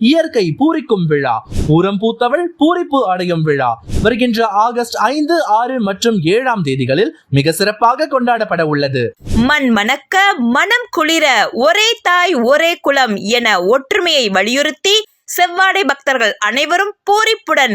இயற்கை பூரிக்கும் விழா பூரம் பூத்தவள் பூரிப்பு அடையும் விழா. வருகின்ற ஆகஸ்ட் ஐந்து ஆறு மற்றும் ஏழாம் தேதிகளில் மிக சிறப்பாக கொண்டாடப்பட உள்ளது. மண் மணக்க மனம் குளிர ஒரே தாய் ஒரே குலம் என ஒற்றுமையை வலியுறுத்தி செவ்வாடை பக்தர்கள் அனைவரும் பூரிப்புடன்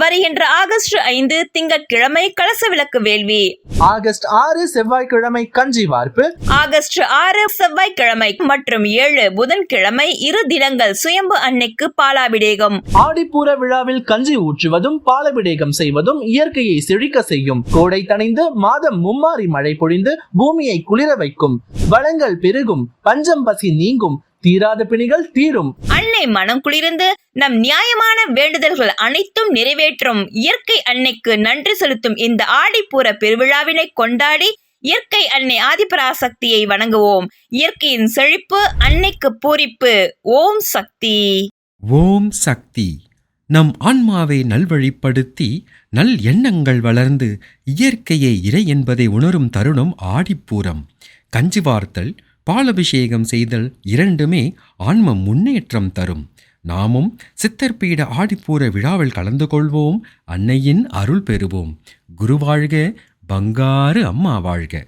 வருகின்ற ஆகஸ்ட் ஐந்து திங்கட்கிழமை கலச விளக்கு வேள்வி. ஆகஸ்ட் ஆறு செவ்வாய்க்கிழமை கஞ்சி வார்ப்பு. ஆகஸ்ட் ஆறு செவ்வாய்க்கிழமை மற்றும் ஏழு புதன்கிழமை இரு தினங்கள் சுயம்பு அன்னைக்கு பாலாபிடேகம். ஆடிப்பூர விழாவில் கஞ்சி ஊற்றுவதும் பாலபிடேகம் செய்வதும் இயற்கையை செழிக்க செய்யும். கோடை தணிந்து மாதம் மும்மாரி மழை பொழிந்து பூமியை குளிர வைக்கும். வளங்கள் பெருகும் பஞ்சம் பசி நீங்கும் தீராத பிணிகள் தீரும். அன்னை மனம் குளிர்ந்து நம் நியாயமான வேண்டுதல்கள் அனைத்தும் நிறைவேற்றும். இயற்கை அன்னைக்கு நன்றி செலுத்தும் இந்த ஆடிப்பூர பெருவிழாவினை கொண்டாடி இயற்கை அன்னை ஆதிபராசக்தியை வணங்குவோம். இயற்கையின் செழிப்பு அன்னைக்கு பூரிப்பு. ஓம் சக்தி. ஓம் சக்தி. நம் ஆன்மாவை நல்வழிப்படுத்தி நல் எண்ணங்கள் வளர்ந்து இயற்கையே இறை என்பதை உணரும் தருணம் ஆடிப்பூரம். கஞ்சி வார்த்தல் பாலபிஷேகம் செய்தல் இரண்டுமே ஆன்ம முன்னேற்றம் தரும். நாமும் சித்தர்பீட ஆடிப்பூர விழாவில் கலந்து கொள்வோம் அன்னையின் அருள் பெறுவோம். குரு வாழ்க பங்காரு அம்மா வாழ்க.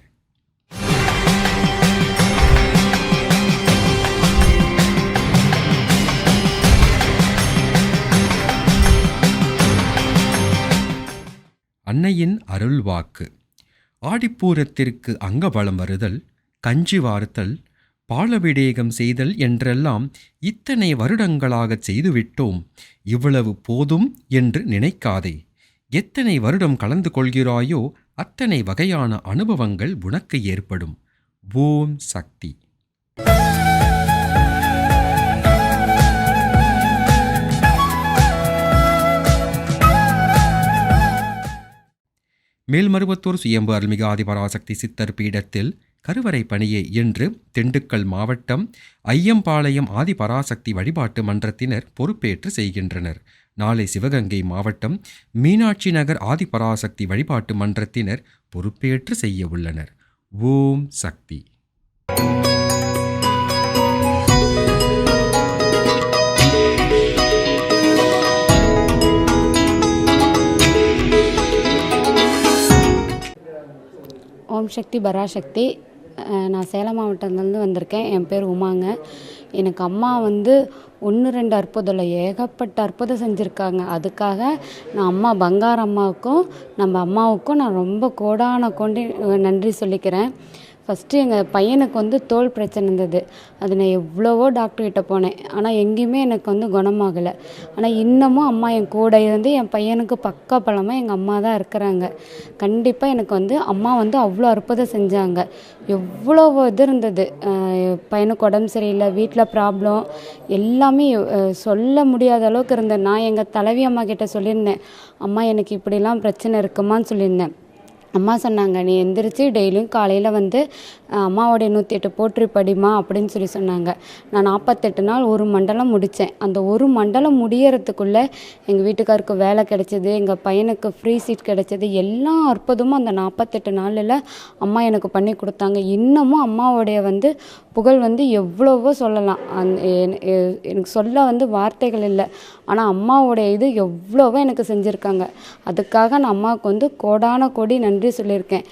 அன்னையின் அருள் வாக்கு ஆடிப்பூரத்திற்கு அங்கபலம் வருதல் கஞ்சி வார்த்தல் பாலபிடேகம் செய்தல் என்றெல்லாம் இத்தனை வருடங்களாகச் செய்துவிட்டோம். இவ்வளவு போதும் என்று நினைக்காதே. எத்தனை வருடம் கலந்து கொள்கிறாயோ அத்தனை வகையான அனுபவங்கள் உனக்கு ஏற்படும். ஓம் சக்தி. மேல்மருவத்தூர் சுயம்பு அருள்மிகு ஆதிபராசக்தி சித்தர் பீடத்தில் கருவறை பணியை இன்று திண்டுக்கல் மாவட்டம் ஐயம்பாளையம் ஆதிபராசக்தி வழிபாட்டு மன்றத்தினர் பொறுப்பேற்று செய்கின்றனர். நாளை சிவகங்கை மாவட்டம் மீனாட்சி நகர் ஆதிபராசக்தி வழிபாட்டு மன்றத்தினர் பொறுப்பேற்று செய்ய உள்ளனர். ஓம் சக்தி. ஓம் சக்தி பராசக்தி. நான் சேலம் மாவட்டத்துலேருந்து வந்திருக்கேன். என் பேர் உமாங்க. எனக்கு அம்மா வந்து ஒன்று ரெண்டு அற்புதம் இல்லை ஏகப்பட்ட அற்புதம் செஞ்சுருக்காங்க. அதுக்காக நான் அம்மா பங்கார அம்மாவுக்கும் நம்ம அம்மாவுக்கும் நான் ரொம்ப கோடான கொண்டு நன்றி சொல்லிக்கிறேன். ஃபஸ்ட்டு எங்கள் பையனுக்கு வந்து தோல் பிரச்சனை இருந்தது. அது நான் எவ்வளவோ டாக்டர்கிட்ட போனேன். ஆனால் எங்கேயுமே எனக்கு வந்து குணமாகலை. ஆனால் இன்னமும் அம்மா என் கூட இருந்து என் பையனுக்கு பக்கா பழமாக எங்கள் அம்மா தான் இருக்கிறாங்க. கண்டிப்பாக எனக்கு வந்து அம்மா வந்து அவ்வளோ அற்புதம் செஞ்சாங்க. எவ்வளோ இது இருந்தது. பையனுக்கு உடம்பு சரியில்லை வீட்டில் ப்ராப்ளம் எல்லாமே சொல்ல முடியாத அளவுக்கு இருந்தேன். நான் எங்கள் தலைவி அம்மா கிட்ட சொல்லியிருந்தேன் அம்மா எனக்கு இப்படிலாம் பிரச்சனை இருக்குமான்னு சொல்லியிருந்தேன். அம்மா சொன்னாங்க நீ எந்திரிச்சு டெய்லியும் காலையில் வந்து அம்மாவோடைய நூற்றி எட்டு போற்றி படிமா அப்படின்னு சொல்லி சொன்னாங்க. நான் நாற்பத்தெட்டு நாள் ஒரு மண்டலம் முடித்தேன் அந்த ஒரு மண்டலம் முடியறதுக்குள்ளே எங்கள் வீட்டுக்காருக்கு வேலை கிடைச்சிது எங்கள் பையனுக்கு ஃப்ரீ சீட் கிடைச்சது எல்லா அற்புதமும் அந்த நாற்பத்தெட்டு நாளில் அம்மா எனக்கு பண்ணி கொடுத்தாங்க. இன்னமும் அம்மாவுடைய வந்து புகழ் வந்து எவ்வளவோ சொல்லலாம். அந் எனக்கு சொல்ல வந்து வார்த்தைகள் இல்லை. ஆனால் அம்மாவுடைய இது எவ்வளவோ எனக்கு செஞ்சுருக்காங்க. அதுக்காக நான் அம்மாவுக்கு வந்து கோடான கோடி நன்றி சொல்லியிருக்கேன்.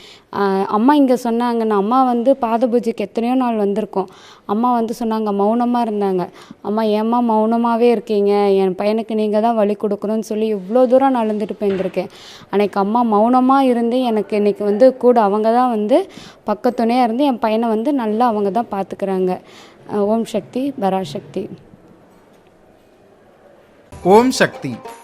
அம்மா இங்கே சொன்னாங்க நான் அம்மா வந்து பாத பூஜைக்கு எத்தனையோ நாள் வந்திருக்கோம். அம்மா வந்து சொன்னாங்க மௌனமாக இருந்தாங்க. அம்மா ஏம்மா மௌனமாகவே இருக்கீங்க? என் பையனுக்கு நீங்கள் தான் வழி கொடுக்கணும்னு சொல்லி இவ்வளோ தூரம் நடந்துட்டு போயிருந்திருக்கேன். அன்னைக்கு அம்மா மௌனமாக இருந்து எனக்கு இன்னைக்கு வந்து கூட அவங்க தான் வந்து பக்கத்துணையாக இருந்து என் பையனை வந்து நல்லா அவங்க தான் பார்த்துக்கிறாங்க ஓம் சக்தி பராசக்தி ஓம் சக்தி.